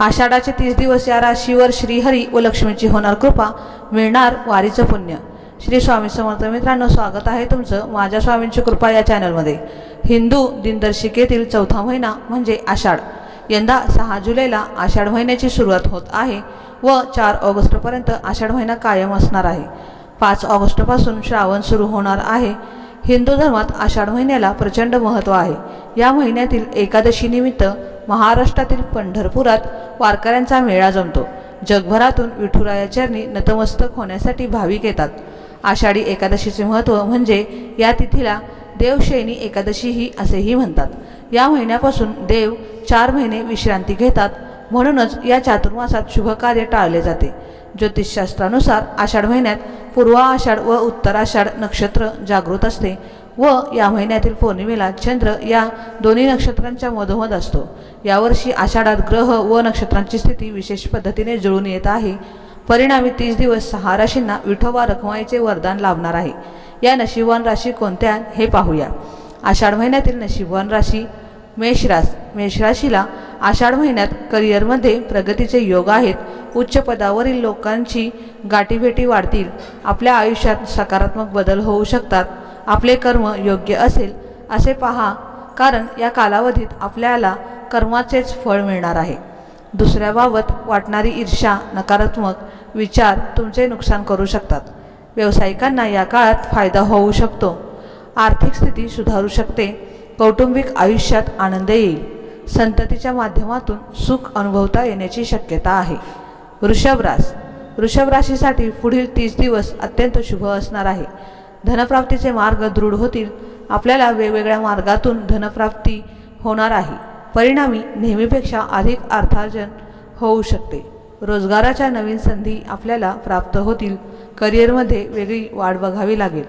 आषाढाचे तीस दिवस या राशीवर श्रीहरी व लक्ष्मीची होणार कृपा मिळणार वारीचं पुण्य. श्री स्वामी समर्थ मित्रांनो स्वागत आहे तुमचं माझ्या स्वामींची कृपा या चॅनलमध्ये. हिंदू दिनदर्शिकेतील चौथा महिना म्हणजे आषाढ. यंदा सहा जुलैला आषाढ महिन्याची सुरुवात होत आहे व चार ऑगस्टपर्यंत आषाढ महिना कायम असणार आहे. पाच ऑगस्टपासून श्रावण सुरू होणार आहे. हिंदू धर्मात आषाढ महिन्याला प्रचंड महत्त्व आहे. या महिन्यातील एकादशीनिमित्त महाराष्ट्रातील पंढरपुरात वारकऱ्यांचा मेळा जमतो. जगभरातून विठुरायाचरणी नतमस्तक होण्यासाठी भाविक येतात. आषाढी एकादशीचे महत्त्व म्हणजे या तिथीला देवशयनी एकादशीही असेही म्हणतात. या महिन्यापासून देव चार महिने विश्रांती घेतात. म्हणूनच या चातुर्मासात शुभकार्य टाळले जाते. ज्योतिषशास्त्रानुसार आषाढ महिन्यात पूर्व आषाढ व उत्तराषाढ नक्षत्र जागृत असते व या महिन्यातील पौर्णिमेला चंद्र या दोन्ही नक्षत्रांच्या मधोमध असतो. यावर्षी आषाढात ग्रह व नक्षत्रांची स्थिती विशेष पद्धतीने जुळून येत आहे. परिणामी तीस दिवस सहा राशींना विठोबा रखमाईचे वरदान लाभणार आहे. या नशिबवान राशी कोणत्या हे पाहूया. आषाढ महिन्यातील नशिबवान राशी मेषरास मेषराशीला आषाढ महिन्यात करिअरमध्ये प्रगतीचे योग आहेत. उच्च पदावरील लोकांची गाठीभेटी वाढतील. आपल्या आयुष्यात सकारात्मक बदल होऊ शकतात. आपले कर्म योग्य असेल असे पहा. कारण या कालावधीत आपल्याला कर्माचेच फळ मिळणार आहे. दुसऱ्याबाबत वाटणारी ईर्षा नकारात्मक विचार तुमचे नुकसान करू शकतात. व्यावसायिकांना या काळात फायदा होऊ शकतो. आर्थिक स्थिती सुधारू शकते. कौटुंबिक आयुष्यात आनंद येईल. संततीच्या माध्यमातून सुख अनुभवता येण्याची शक्यता आहे. वृषभरास वृषभ राशीसाठी पुढील तीस दिवस अत्यंत शुभ असणार आहे. धनप्राप्तीचे मार्ग दृढ होतील. आपल्याला वेगवेगळ्या मार्गातून धनप्राप्ती होणार आहे. परिणामी नेहमीपेक्षा अधिक अर्थार्जन होऊ शकते. रोजगाराच्या नवीन संधी आपल्याला प्राप्त होतील. करिअरमध्ये वेगळी वाढ बघावी लागेल.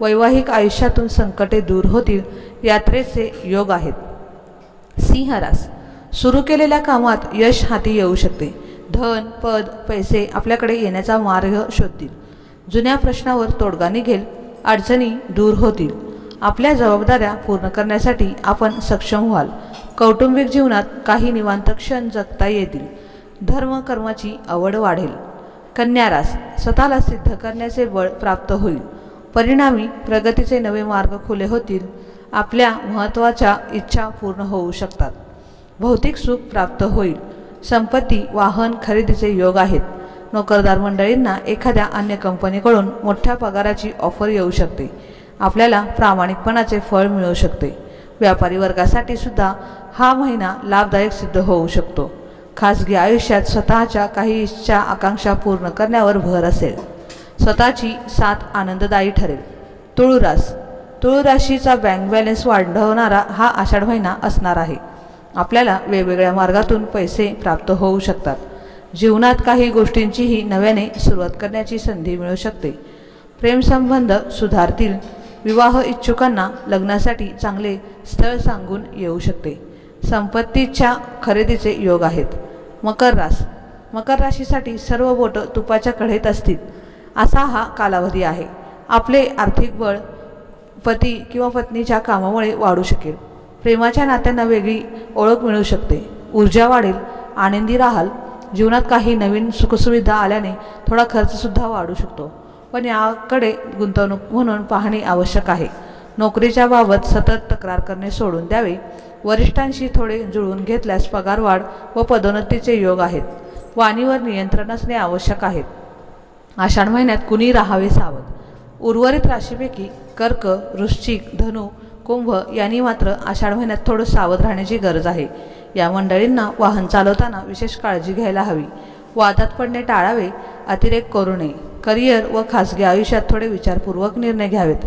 वैवाहिक आयुष्यातून संकटे दूर होतील. यात्रेचे योग आहेत. सिंहरास सुरू केलेल्या कामात यश हाती येऊ शकते. धन पद पैसे आपल्याकडे येण्याचा मार्ग शोधतील. जुन्या प्रश्नावर तोडगा निघेल अडचणी दूर होतील. आपल्या जबाबदाऱ्या पूर्ण करण्यासाठी आपण सक्षम व्हाल. कौटुंबिक जीवनात काही निवांत क्षण जगता येतील. धर्म कर्माची आवड वाढेल. कन्यारास स्वतःला सिद्ध करण्याचे बळ प्राप्त होईल. परिणामी प्रगतीचे नवे मार्ग खुले होतील. आपल्या महत्त्वाच्या इच्छा पूर्ण होऊ शकतात. भौतिक सुख प्राप्त होईल. संपत्ती वाहन खरेदीचे योग आहेत. नोकरदार मंडळींना एखाद्या अन्य कंपनीकडून मोठ्या पगाराची ऑफर येऊ शकते. आपल्याला प्रामाणिकपणाचे फळ मिळू शकते. व्यापारी वर्गासाठी सुद्धा हा महिना लाभदायक सिद्ध होऊ शकतो. खासगी आयुष्यात स्वतःच्या काही इच्छा आकांक्षा पूर्ण करण्यावर भर असेल. स्वतःची साथ आनंददायी ठरेल. तुळुरास तुळराशीचा बँक बॅलन्स वाढवणारा हा आषाढ महिना असणार आहे. आपल्याला वेगवेगळ्या मार्गातून पैसे प्राप्त होऊ शकतात. जीवनात काही गोष्टींचीही नव्याने सुरुवात करण्याची संधी मिळू शकते. प्रेमसंबंध सुधारतील. विवाह इच्छुकांना लग्नासाठी चांगले स्थळ सांगून येऊ शकते. संपत्तीच्या खरेदीचे योग आहेत. मकर रास. मकर राशीसाठी सर्व बोटं तुपाच्या कढेत असतील. असा हा कालावधी आहे. आपले आर्थिक बळ पती किंवा पत्नीच्या कामामुळे वाढू शकेल. प्रेमाच्या नात्यांना वेगळी ओळख मिळू शकते. ऊर्जा वाढेल आनंदी राहाल. जीवनात काही नवीन सुखसुविधा आल्याने थोडा खर्चसुद्धा वाढू शकतो. पण याकडे गुंतवणूक म्हणून पाहणे आवश्यक आहे. नोकरीच्या बाबत सतत तक्रार करणे सोडून द्यावे. वरिष्ठांशी थोडे जुळवून घेतल्यास पगारवाढ व पदोन्नतीचे योग आहेत. वाणीवर नियंत्रण असणे आवश्यक आहे. आषाढ महिन्यात कुणी राहावे सावध? उर्वरित राशीपैकी कर्क वृश्चिक धनु कुंभ यांनी मात्र आषाढ महिन्यात थोडं सावध राहण्याची गरज आहे. या मंडळींना वाहन चालवताना विशेष काळजी घ्यायला हवी. वादात पडणे टाळावे अतिरेक करू नये. करिअर व खासगी आयुष्यात थोडे विचारपूर्वक निर्णय घ्यावेत.